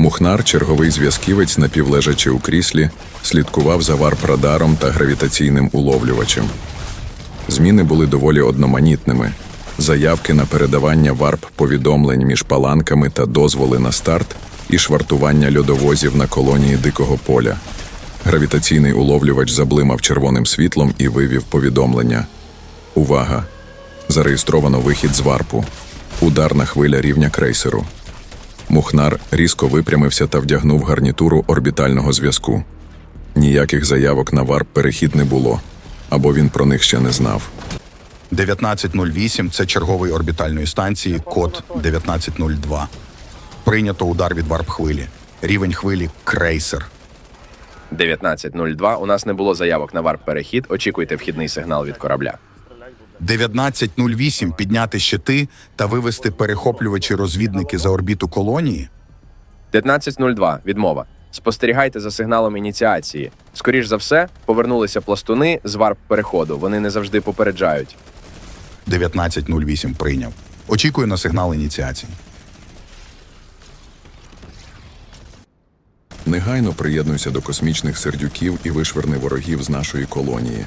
Мухнар, черговий зв'язківець, напівлежачи у кріслі, слідкував за варп-радаром та гравітаційним уловлювачем. Зміни були доволі одноманітними. Заявки на передавання варп-повідомлень між паланками та дозволи на старт і швартування льодовозів на колонії дикого поля. Гравітаційний уловлювач заблимав червоним світлом і вивів повідомлення. Увага! Зареєстровано вихід з варпу. Ударна хвиля рівня крейсеру. Мухнар різко випрямився та вдягнув гарнітуру орбітального зв'язку. Ніяких заявок на варп перехід не було, або він про них ще не знав. 1908 – це черговий орбітальної станції, код 1902. Прийнято удар від варп-хвилі. Рівень хвилі крейсер. 19.02. У нас не було заявок на варп-перехід. Очікуйте вхідний сигнал від корабля. 1908 підняти щити та вивести перехоплювачі розвідники за орбіту колонії. 19.02. Відмова. Спостерігайте за сигналом ініціації. Скоріш за все, повернулися пластуни з варп-переходу. Вони не завжди попереджають. 1908 прийняв. Очікую на сигнал ініціації. Негайно приєднуйся до космічних сердюків і вишверни ворогів з нашої колонії.